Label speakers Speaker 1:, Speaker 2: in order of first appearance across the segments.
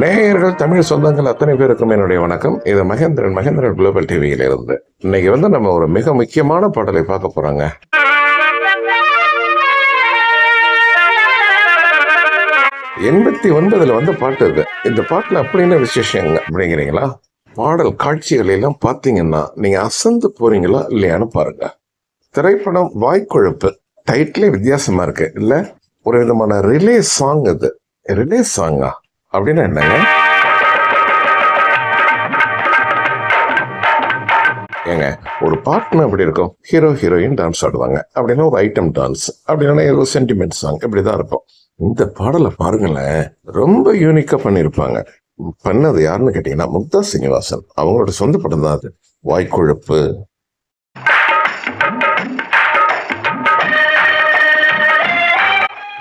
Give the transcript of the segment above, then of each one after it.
Speaker 1: நேயர்கள் தமிழ் சொந்தங்கள் அத்தனை பேருக்கும் என்னுடைய வணக்கம். இது மகேந்திரன் மகேந்திரன் குளோபல் டிவியில இருந்து இன்னைக்கு வந்து நம்ம ஒரு மிக முக்கியமான பாடலை பார்க்க போறாங்க. எண்பத்தி ஒன்பதுல வந்து பாட்டு இது. இந்த பாட்டுல அப்படின்னு விசேஷங்க அப்படிங்கிறீங்களா? பாடல் காட்சிகள் எல்லாம் பார்த்தீங்கன்னா நீங்க அசந்து போறீங்களா இல்லையான்னு பாருங்க. திரைப்படம் வாய்க்கொழுப்பு டைட்டிலே வித்தியாசமா இருக்கு. இல்ல ஒரு விதமான ரிலே சாங் இது. ரிலே சாங்கா அப்படின்னா என்னங்க ஏங்க ஒரு பாட்டுனா எப்படி இருக்கும்? ஹீரோ ஹீரோயின் டான்ஸ் ஆடுவாங்க. அப்படின்னா ஒரு ஐட்டம் டான்ஸ் அப்படின்னா ஏதோ சென்டிமெண்ட் சாங் இப்படிதான் இருக்கும். இந்த பாடலை பாருங்களேன். ரொம்ப யூனிக்கா பண்ணியிருப்பாங்க. பண்ணது யாருன்னு கேட்டீங்கன்னா முக்தா சீனிவாசன். அவங்களோட சொந்த படம் தான் அது. வாய்க்குழப்பு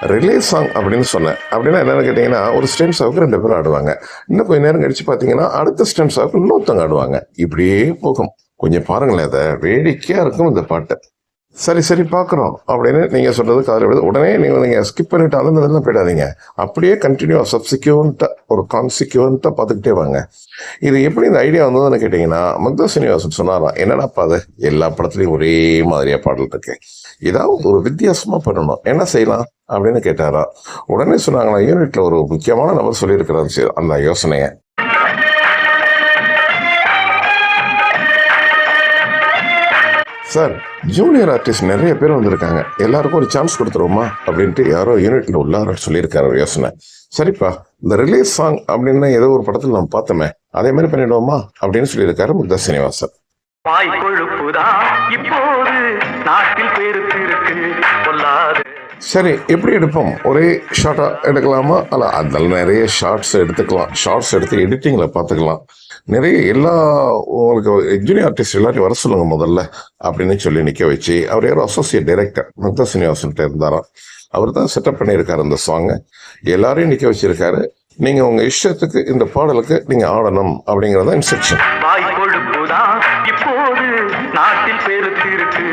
Speaker 1: ரிலே சாங் அப்படின்னு சொன்னேன். அப்படின்னா என்னென்னு கேட்டிங்கன்னா ஒரு ஸ்டெம் ரெண்டு பேரும் ஆடுவாங்க. இன்னும் கொஞ்ச நேரம் கழிச்சு பார்த்தீங்கன்னா அடுத்த ஸ்டெம் சாவுக்கு இன்னொருத்தவங்க ஆடுவாங்க. இப்படியே போகும். கொஞ்சம் பாருங்களேன் அதை வேடிக்கையாக இருக்கும் இந்த பாட்டு. சரி சரி பார்க்குறோம் அப்படின்னு நீங்கள் சொல்கிறது காதல் விடுது உடனே நீங்கள் நீங்கள் ஸ்கிப் பண்ணிவிட்டு அந்த இதெல்லாம் போயிடாதீங்க. அப்படியே கண்டினியூவாக சப்சிக்யூவண்ட்டாக ஒரு கான்சிக்யூவண்ட்டாக பார்த்துக்கிட்டே வாங்க. இது எப்படி இந்த ஐடியா வந்ததுன்னு கேட்டிங்கன்னா மக்தா சீனிவாசன் சொன்னாராம் என்னடாப்பா அது எல்லா படத்துலையும் ஒரே மாதிரியாக பாடல் இருக்கேன் ஏதாவது ஒரு வித்தியாசமாக பண்ணணும். என்ன செய்யலாம்? அப்படின்னு கேட்டாரா? உடனே சொன்னாங்களா யூனிட்ல ஒரு முக்கியமான நபர் சொல்லியிருக்கிறாரு சரி, அந்த யோசனையை. சார் ஜூனியர் ஆர்டிஸ்ட் நிறைய பேர் வந்திருக்காங்க. எல்லாருக்கும் ஒரு சான்ஸ் கொடுத்துருவோமா? அப்படின்ட்டு யாரோ யூனிட்ல உள்ளார சொல்லியிருக்காரு யோசனை. சரிப்பா இந்த ரிலீஸ் சாங் அப்படின்னு ஏதோ ஒரு படத்தில் நம்ம பார்த்தோமே. அதே மாதிரி பண்ணிடுவோமா? அப்படின்னு சொல்லியிருக்காரு முக்தா சீனிவாசன். சரி எப்படி எடுப்போம்? ஒரே ஷார்ட்டாக எடுக்கலாமா? அல்ல அதில் நிறைய ஷார்ட்ஸ் எடுத்துக்கலாம். ஷார்ட்ஸ் எடுத்து எடிட்டிங்கில் பார்த்துக்கலாம். நிறைய எல்லா உங்களுக்கு ஜூனியர் ஆர்டிஸ்ட் எல்லாரையும் வர சொல்லுங்க முதல்ல அப்படின்னு சொல்லி நிற்க வச்சு அவர் யாரோ அசோசியேட் டைரக்டர் முக்தா சீனிவாசன்கிட்ட இருந்தாராம். அவர் தான் செட்டப் பண்ணியிருக்காரு அந்த சாங்கை எல்லாரையும் நிற்க வச்சிருக்காரு. நீங்கள் உங்கள் இஷ்டத்துக்கு இந்த பாடலுக்கு நீங்கள் ஆடணும் அப்படிங்கிறத இன்ஸ்ட்ரக்ஷன்
Speaker 2: கொழுப்புதான் இப்போது நாட்டில் பேரு தீருக்கு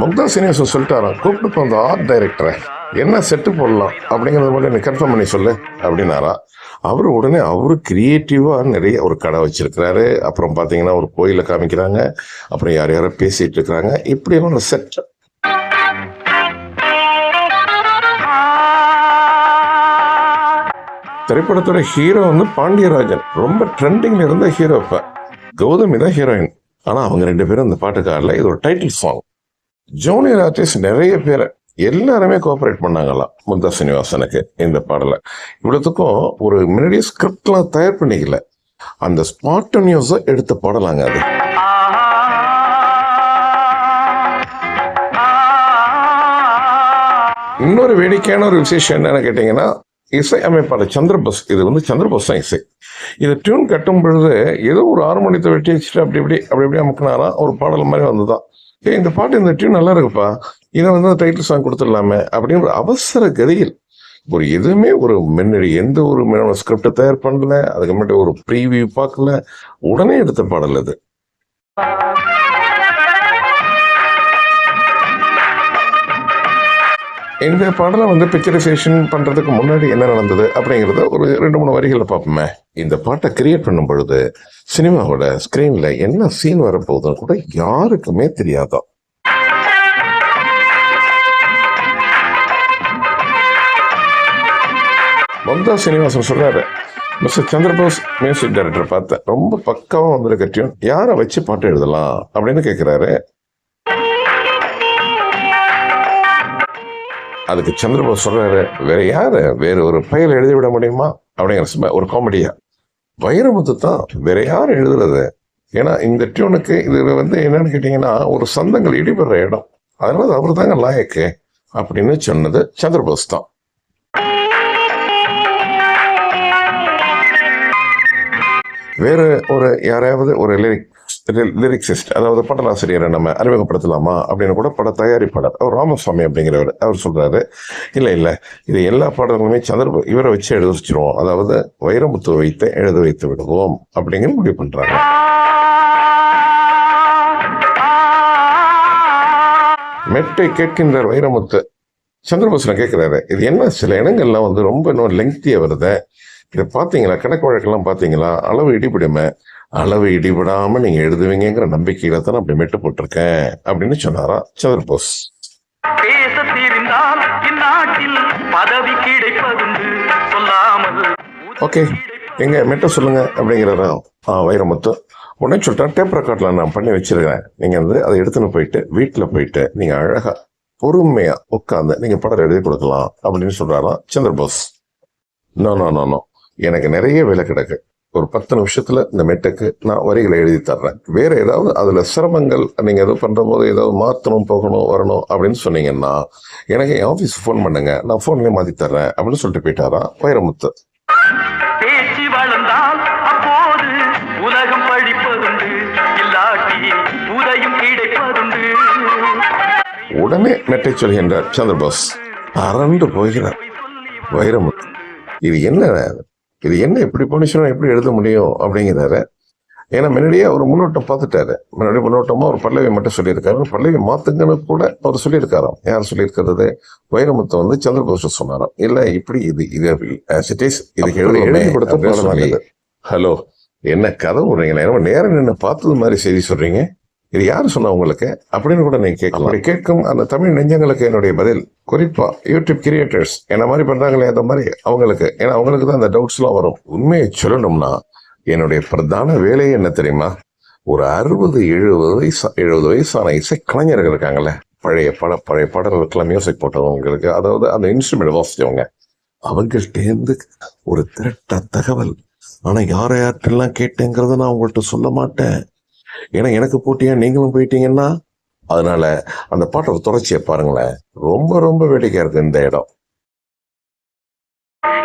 Speaker 1: முக்தா சீனிவாசன் சொல்லிட்டாராம் கூப்பிட்டு அந்த ஆர்ட் டைரக்டரை என்ன செட்டு போடலாம்? அப்படிங்கிறத மட்டும் நீ கன்ஃபார்ம் பண்ணி சொல்லு அப்படின்னாரா. அவர் உடனே அவரு கிரியேட்டிவாக நிறைய ஒரு கடை வச்சிருக்கிறாரு. அப்புறம் பார்த்தீங்கன்னா ஒரு கோயிலை காமிக்கிறாங்க. அப்புறம் யார் யாரோ பேசிட்டு இருக்கிறாங்க. இப்படியெல்லாம் ஒரு செட் திரைப்படத்தோட ஹீரோ வந்து பாண்டியராஜன். ரொம்ப ட்ரெண்டிங்ல இருந்த ஹீரோ இப்ப. கௌதமி தான் ஹீரோயின் ஆனால் அவங்க ரெண்டு பேரும் அந்த பாட்டுக்காரில் இது ஒரு டைட்டில் சாங் ஜூனியர் ஆர்டிஸ்ட் நிறைய பேர் எல்லாருமே கோஆப்ரேட் பண்ணாங்களாம் முக்தா சீனிவாசனுக்கு இந்த பாடலை. இவ்வளோத்துக்கும் ஒரு முன்னாடியே ஸ்கிரிப்ட்லாம் தயார் பண்ணிக்கல. அந்த ஸ்பாட்டனியூஸை எடுத்து பாடலாங்க அது. இன்னொரு வேடிக்கையான ஒரு விசேஷம் என்னன்னு கேட்டிங்கன்னா இசை அமைப்பாளர் சந்திரபோஸ் இது வந்து சந்திரபோஸ் தான் இசை. இது டியூன் கட்டும் பொழுது ஏதோ ஒரு ஆறு மணித்தை வெட்டி வச்சுட்டு அப்படி இப்படி அப்படி இப்படி அமுக்கினாரா ஒரு பாடல் மாதிரி வந்துதான். ஏ இந்த பாட்டு இந்த டியூன் நல்லா இருக்குப்பா. இதை வந்து டைட்டில் சாங் கொடுத்துடலாமே அப்படின்னு ஒரு அவசர கதியில் ஒரு எதுவுமே ஒரு முன்னாடி எந்த ஒரு ஸ்கிரிப்டை தயார் பண்ணல அதுக்கு முன்னாடி ஒரு ப்ரீவியூ பார்க்கல. உடனே எடுத்த பாடல் அது. இந்த பாடலை வந்து பிக்சரைசேஷன் பண்றதுக்கு முன்னாடி என்ன நடந்தது அப்படிங்கிறத ஒரு ரெண்டு மூணு வரிகளை பார்ப்போமே. இந்த பாட்டை கிரியேட் பண்ணும் பொழுது சினிமாவோட ஸ்க்ரீனில் என்ன சீன் வரப்போகுதுன்னு கூட யாருக்குமே தெரியாதான் மந்தா சீனிவாசன் சொல்றாரு மிஸ்டர் சந்திரபோஸ் மியூசிக் டைரக்டர் பார்த்தேன் ரொம்ப பக்காவாக வந்திருக்க டியூன் யாரை வச்சு பாட்டு எழுதலாம் அப்படின்னு கேட்குறாரு அதுக்கு சந்திரபோஸ் சொல்றாரு வேற யாரு? வேற ஒரு பயல் எழுதி விட முடியுமா? அப்படிங்கிற சும்மா ஒரு காமெடியா வைரமுத்து தான் வேற யார் எழுதுறது? ஏன்னா இந்த டியூனுக்கு இது வந்து என்னன்னு கேட்டீங்கன்னா ஒரு சந்தங்கள் இடிபடுற இடம். அதனால அவர் தாங்க லாயக்கு அப்படின்னு சொன்னது சந்திரபோஸ் தான். வேறு ஒரு யாராவது ஒரு லிரிக் லிரிக்ஸிஸ்ட் அதாவது படலாசிரியரை நம்ம அறிமுகப்படுத்தலாமா அப்படின்னு கூட பட தயாரிப்பாளர் அவர் ராமசுவாமி அப்படிங்கிறவர் அவர் சொல்கிறாரு இல்லை இல்லை இது எல்லா பாடல்களுமே சந்திர இவரை வச்சு எழுத வச்சிருவோம். அதாவது வைரமுத்து வைத்து எழுத வைத்து விடுவோம் அப்படிங்கிற முடிவு பண்ணுறாங்க மெட்டை கேட்கின்றார் வைரமுத்து சந்திரபோசனை கேட்குறாரு. இது என்ன சில இடங்கள்லாம் வந்து ரொம்ப இன்னும் லெங்க்தியாக வருது. இதை பார்த்தீங்களா? கணக்கு வழக்கெல்லாம் பார்த்தீங்களா? அளவு இடிபிடிமை அளவு இடிபடாம நீங்க எழுதுவீங்கங்கிற நம்பிக்கையில தான் அப்படி மெட்டு போட்டிருக்கேன் அப்படின்னு சொன்னாரா சந்திரபோஸ்
Speaker 2: பேச தெரிந்தால் இந்நாட்டில் பதவி கிடைப்பதுண்டு சொல்லாமல்
Speaker 1: ஓகே எங்க மெட்ட சொல்லுங்க அப்படிங்கிறதா ஆ வைரமுத்து உடனே சொல்லிட்டேன் டேப் ரெக்கார்ட்ல நான் பண்ணி வச்சிருக்கிறேன். நீங்க வந்து அதை எடுத்துன்னு போயிட்டு வீட்டுல போயிட்டு நீங்க அழகா பொறுமையா உட்காந்து நீங்க படம் எழுதி கொடுக்கலாம் அப்படின்னு சொல்றாராம் Chandrabose. No no no no எனக்கு நிறைய வேலை கிடக்கு. ஒரு பத்து நிமிஷத்துல இந்த மெட்டுக்கு நான் வரிகளை எழுதி தர்றேன். வேற ஏதாவது அதுல சிரமங்கள் நீங்க எதுவும் பண்ற போது ஏதாவது மாத்தணும் போகணும் வரணும் அப்படின்னு சொன்னீங்கன்னா எனக்கு என் ஆபீஸ் ஃபோன் பண்ணுங்க. நான் போன்லயே மாத்தி தர்றேன் அப்படின்னு சொல்லிட்டு போயிட்டாராம் வைரமுத்து.
Speaker 2: பேச்சு வளர்ந்தால் அப்போது உலகம் படிப்பதுண்டு இல்லாட்டி உதயம் கிடைப்பதுண்டு.
Speaker 1: உடனே மெட்டை சொல்கின்றார் சந்திரபோஸ் அரண்டு போகிறார். வைரமுத்து. இது என்ன இது என்ன இப்படி பண்ணிச்சுன்னா எப்படி எழுத முடியும் அப்படிங்கிறாரு. ஏன்னா முன்னாடியே அவர் முன்னோட்டம் பார்த்துட்டாரு. முன்னாடி முன்னோட்டமா ஒரு பல்லவி மட்டும் சொல்லியிருக்காரு. பல்லவி மாத்துங்கன்னு கூட அவர் சொல்லியிருக்காராம். யார் சொல்லியிருக்கிறது? வைரமுத்து வந்து சந்திரபோஸ் சொன்னாராம். இல்ல இப்படி இது இது is, இதுக்கு எழுதி
Speaker 3: எழுதி கொடுத்த.
Speaker 1: ஹலோ என்ன கதை விடுறீங்களா என்ன நேரம் நின்று பார்த்தது மாதிரி செய்தி சொல்றீங்க. இது யார் சொன்னா உங்களுக்கு? அப்படின்னு கூட நீங்கள் கேட்கலாம். அப்படி கேட்கும் அந்த தமிழ் நெஞ்சங்களுக்கு என்னுடைய பதில் குறிப்பாக யூடியூப் கிரியேட்டர்ஸ் என்ன மாதிரி பண்ணுறாங்களே அந்த மாதிரி அவங்களுக்கு. ஏன்னா அவங்களுக்கு தான் அந்த டவுட்ஸ்லாம் வரும். உண்மையை சொல்லணும்னா என்னுடைய பிரதான வேலையே என்ன தெரியுமா? ஒரு அறுபது எழுபது வயசு எழுபது வயசான இசை கலைஞர்கள் இருக்காங்கல்ல. பழைய பட பழைய பாடல்களுக்கெல்லாம் மியூசிக் போட்டவங்களுக்கு அதாவது அந்த இன்ஸ்ட்ருமெண்ட் வாசிச்சவங்க அவங்கள்ட்டேருந்து ஒரு திரட்ட தகவல். ஆனால் யாரை யார்கிட்டலாம் கேட்டேங்கிறத நான் உங்கள்கிட்ட சொல்ல மாட்டேன். ஏன்னா எனக்கு போட்டியா? நீங்களும் போயிட்டீங்கன்னா? அதனால அந்த பாட்டோட தொடர்ச்சியை பாருங்களேன். ரொம்ப ரொம்ப வேடிக்கையா இருக்கு இந்த இடம்.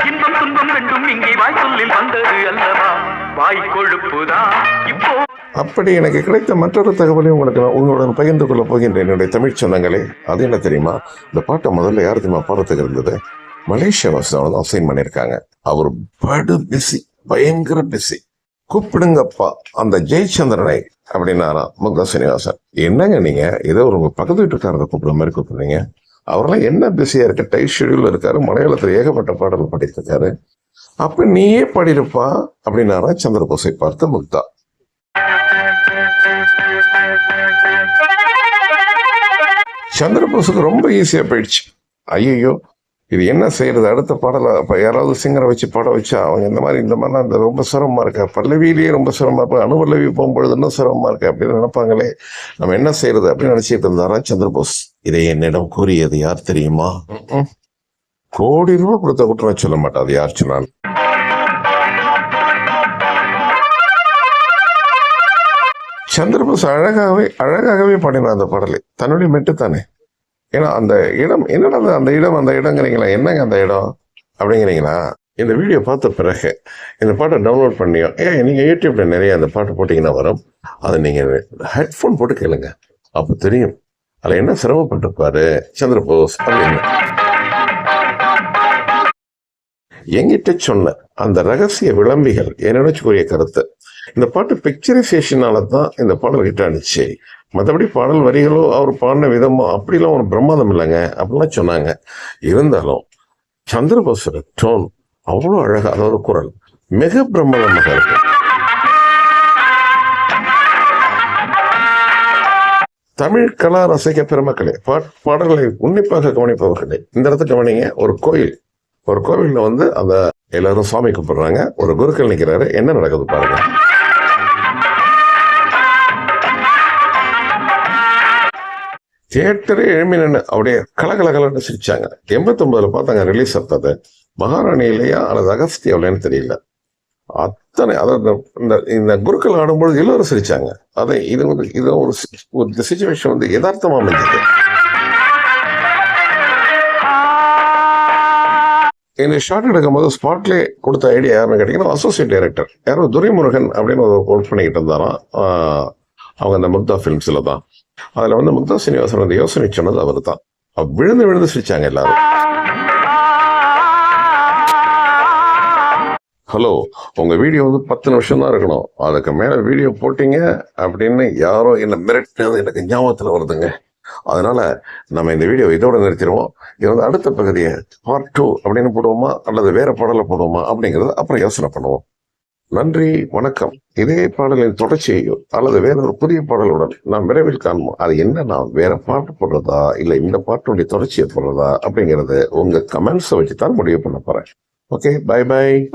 Speaker 2: இன்பம் துன்பம் ரெண்டும் இங்கே வாய்ச்சொல்லில் வந்தது அல்லவா? வாய் கொழுப்புதான் இப்போ
Speaker 1: அப்படி எனக்கு கிடைத்த மற்றொரு தகவலையும் உங்களுக்கு நான் உங்களுடன் பகிர்ந்து கொள்ள போகின்றேன். என்னுடைய தமிழ் சொந்தங்களே அது என்ன தெரியுமா? இந்த பாட்டை முதல்ல யார் தெரியுமா பாடத்துக்கு இருந்தது? மலேசியா தான் அசைன் பண்ணியிருக்காங்க. அவர் படு பிஸி பயங்கர பிஸி கூப்பிடுங்கப்பா. அந்த ஜெயச்சந்திரனை அப்படின்னாராம் முக்தா சீனிவாசன். என்னங்க நீங்க? ஏதோ ஒரு உங்க பக்கத்து வீட்டுக்காரரை கூப்பிடுற மாதிரி கூப்பிடுறீங்க. அவரெல்லாம் என்ன பிஸியா இருக்கு? டைட் ஷெடியூல் இருக்காரு. மலையாளத்தில் ஏகப்பட்ட பாடல் பாடிட்டு அப்ப நீயே பாடிருப்பா அப்படின்னாரா சந்திரபோஸை பார்த்து முக்தா. சந்திரபோஸுக்கு ரொம்ப ஈஸியா போயிடுச்சு. ஐயோ இது என்ன செய்யறது? அடுத்த பாடல இப்ப யாராவது சிங்கரை வச்சு பாட வச்சா அவங்க இந்த மாதிரி இந்த மாதிரிலாம் இந்த ரொம்ப சிரமமா இருக்கா. பல்லவியிலேயே ரொம்ப சிரமமா இருக்கு. அணுபல்லவி போகும்பொழுது இன்னும் சிரமமா இருக்கு அப்படின்னு நினைப்பாங்களே? நம்ம என்ன செய்யறது அப்படின்னு நினைச்சிட்டு இருந்தாரா சந்திரபோஸ் இதை என்னிடம் கூறியது யார் தெரியுமா. கோடி ரூபாய் கொடுத்த குற்றம் சொல்ல மாட்டாது யார் சொன்னாலும். சந்திரபோஸ் அழகாகவே அழகாகவே பாடினார் அந்த பாடலை. தன்னுடைய மெட்டு தானே? ஏன்னா அந்த இடம் என்னடா அந்த இடம் அந்த இடங்கிறீங்களா என்னங்க அந்த இடம்? அப்படிங்கிறீங்களா இந்த வீடியோ பார்த்த பிறகு இந்த பாட்டை டவுன்லோட் பண்ணியோ ஏன் நீங்கள் யூடியூப்பில் நிறைய அந்த பாட்டு போட்டிங்கன்னா வரும். அதை நீங்கள் ஹெட்ஃபோன் போட்டு கேளுங்க. அப்போ தெரியும். அதில் என்ன சிரமப்பட்டிருப்பாரு? சந்திரபோஸ் அப்படின்னு. என்கிட்ட சொன்ன அந்த ரகசிய விளம்பிகள் என்னோட கூறிய கருத்து. இந்த பாட்டு பிக்சரைசேஷனால தான் இந்த பாடல் ஹிட் ஆனிச்சு. மற்றபடி பாடல் வரிகளோ அவர் பாடின விதமோ அப்படிலாம் ஒரு பிரமாதம் இல்லைங்க. அப்படிலாம் சொன்னாங்க. இருந்தாலும் சந்திரபோசர டோன் அவ்வளோ அழகாக அதாவது குரல் மிக பிரமாதமாக இருக்கும். தமிழ் கலா ரசிக பெருமக்களே பாட் பாடல்களை உன்னிப்பாக கவனிப்பவர்களே இந்த இடத்துல கவனிங்க ஒரு கோயில். ஒரு கோவிலில் வந்து அந்த எல்லாரும் சாமி கும்பிடுறாங்க. ஒரு குருக்கள் நிற்கிறாரு என்ன நடக்குது பாருங்க. தியேட்டரே எழுமி நின்று அப்படியே கலகலகலன்னு சிரிச்சாங்க. எண்பத்தொன்பதுல பார்த்தாங்க ரிலீஸ் ஆத்தது மகாராணி இல்லையா அல்லது அகஸ்தியாவிலன்னு தெரியல. அத்தனை அதாவது இந்த இந்த குருக்கள் ஆடும்பொழுது எல்லோரும் சிரிச்சாங்க. அதை இது வந்து இது ஒரு ஒரு சுச்சுவேஷன் வந்து யதார்த்தமாக அமைஞ்சது. இந்த ஷார்ட் எடுக்கும்போது ஸ்பாட்லே கொடுத்த ஐடியா யாருன்னு கேட்டீங்கன்னா அசோசியேட் டைரக்டர் யாரோ துரைமுருகன் அப்படின்னு ஒரு ஒர்க் பண்ணிக்கிட்டு இருந்தாராம். அவங்க அந்த முக்தா ஃபிலிம்ஸில் தான். அதில் வந்து முக்தா சீனிவாசன் வந்து யோசனை சொன்னது அவர் தான் விழுந்து விழுந்து சிரிச்சாங்க எல்லாரும். ஹலோ உங்க வீடியோ வந்து பத்து நிமிஷம் தான் இருக்கணும். அதுக்கு மேல வீடியோ போட்டீங்க அப்படின்னு யாரோ என்ன மிரட்டினது எனக்கு ஞாபகத்துல வருதுங்க. அதனால நம்ம இந்த வீடியோ இதோட நிறுத்திடுவோம். இது வந்து அடுத்த பகுதியை பார்ட் டூ அப்படின்னு போடுவோமா? அல்லது வேற பாடலை போடுவோமா? அப்படிங்கறத அப்புறம் யோசனை பண்ணுவோம். நன்றி வணக்கம். இதே பாடலின் தொடர்ச்சியையோ அல்லது வேற ஒரு புதிய பாடலுடன் நாம் விரைவில் காண்போம். அது என்ன? நான் வேற பாட்டு போடுறதா? இல்லை இந்த பாட்டுடைய தொடர்ச்சியை போடுறதா? அப்படிங்கறது உங்க கமெண்ட்ஸை வச்சு தான் முடிவு பண்ண போறேன். Okay bye by